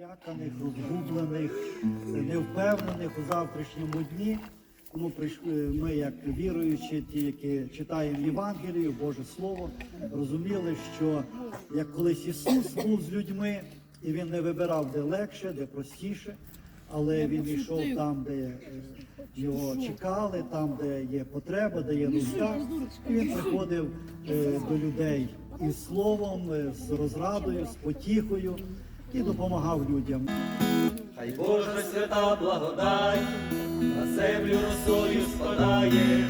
Ляканих, розгублених, невпевнених у завтрашньому дні. Тому прийшли ми, як віруючі, ті, які читаємо Євангелію, Боже Слово, розуміли, що як колись Ісус був з людьми, і Він не вибирав, де легше, де простіше, але Він йшов там, де е, його чекали, там, де є потреба, де є нужда. І він приходив е, до людей із словом, е, з розрадою, з потіхою і допомагав людям. Хай Божа свята благодать на землю росою спадає,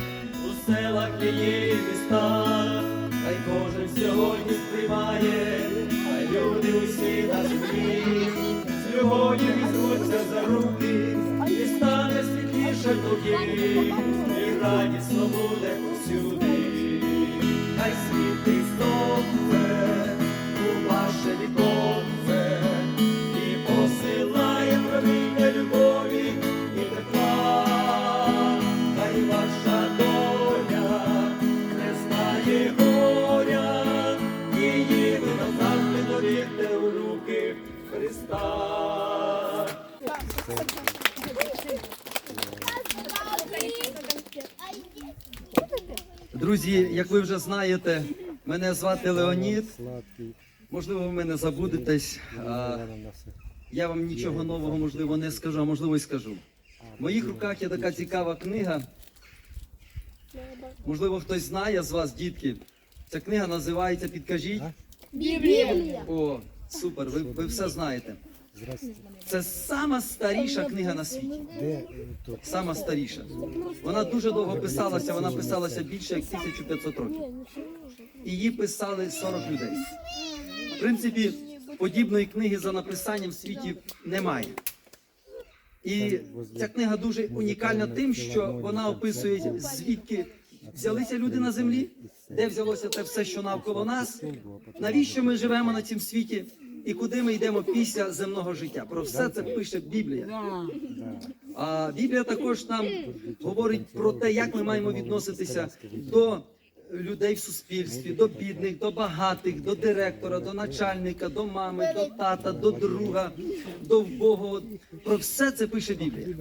у селах її містах, хай кожен сьогодні сприймає, хай люди усі на землі, любов'ю візьмуться за руки, і стане світліше тоді, і радісно буде всюди, Друзі, як ви вже знаєте, мене звати Леонід. Можливо, ви мене забудетесь. а, Я вам нічого нового, можливо, не скажу, а можливо, і скажу. В моїх руках є така цікава книга. Можливо, хтось знає з вас, дітки. Ця книга називається Підкажіть. Біблія. О, супер, ви, ви все знаєте. Це сама старіша книга на світі. Е. Сама старіша. Вона дуже довго писалася, вона писалася більше як 1500 років. Її писали 40 людей. В принципі, подібної книги за написанням в світі немає. І ця книга дуже унікальна тим, що вона описує, звідки взялися люди на землі, де взялося те все, що навколо нас, навіщо ми живемо на цьому світі і куди ми йдемо після земного життя. Про все це пише Біблія. А Біблія також нам говорить про те, як ми маємо відноситися до людей в суспільстві, до бідних, до багатих, до директора, до начальника, до мами, до тата, до друга, до вбогого. Про все це пише Біблія.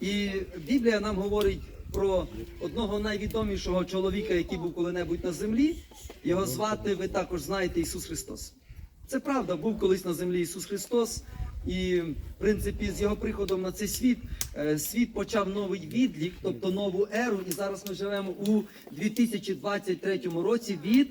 І Біблія нам говорить про одного найвідомішого чоловіка, який був коли-небудь на землі. Його звати, ви також знаєте, Ісус Христос. Це правда, був колись на землі Ісус Христос. І, в принципі, з його приходом на цей світ е, світ почав новий відлік, тобто нову еру. І зараз ми живемо у 2023 році від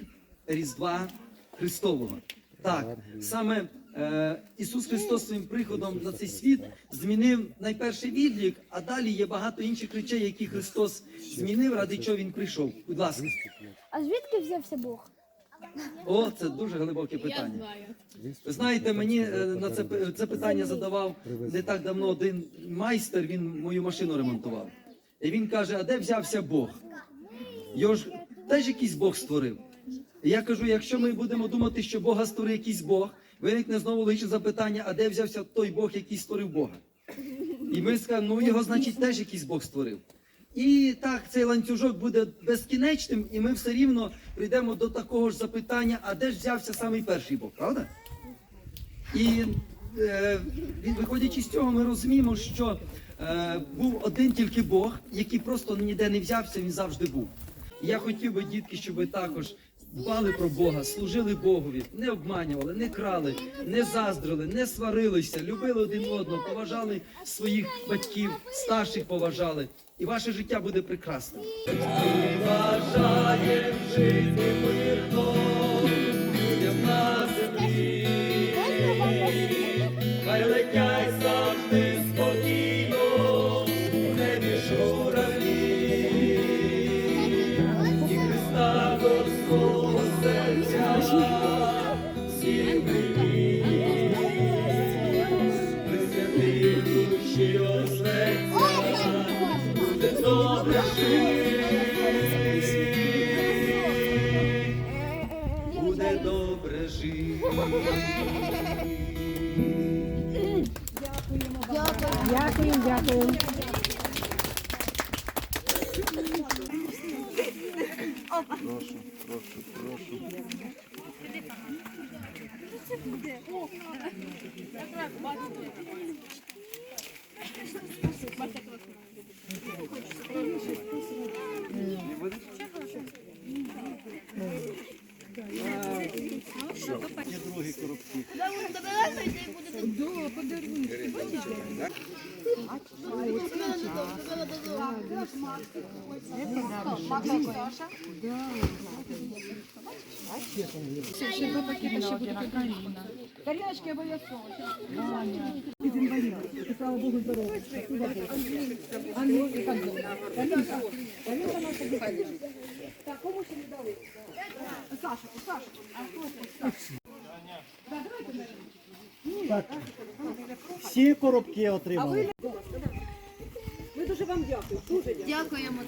Різдва Христового. Так, саме е, Ісус Христос своїм приходом на цей світ змінив найперший відлік, а далі є багато інших речей, які Христос змінив, ради чого Він прийшов. Будь ласка, А звідки взявся Бог? О, це дуже глибоке питання. Ви знаєте, мені е, на це, це питання задавав не так давно один майстер, він мою машину ремонтував. І він каже: а де взявся Бог? Його ж теж якийсь Бог створив. І я кажу: якщо ми будемо думати, що Бога створив якийсь Бог, виникне знову лише запитання, а де взявся той Бог, який створив Бога? І ми скажемо, ну його, значить, теж якийсь Бог створив. І так цей ланцюжок буде безкінечним, і ми все рівно прийдемо до такого ж запитання, а де ж взявся самий перший Бог, правда? І е, виходячи з цього, ми розуміємо, що е, був один тільки Бог, який просто ніде не взявся, він завжди був. Я хотів би, дітки, щоб ви також дбали про Бога, служили Богові, не обманювали, не крали, не заздрили, не сварилися, любили один одного, поважали своїх батьків, старших поважали. І ваше життя буде прекрасним. бажаємо жити мирно, добре. Дякую, дякую. Прошу, прошу, прошу. Є другі коробки. Тарілочки обов'язково. І слава Богу, здорово. Так, кому ще не дали? Саша, Саша. Так, всі коробки отримали. Ми дуже вам дякуємо. Дуже дякуємо. Дякуємо.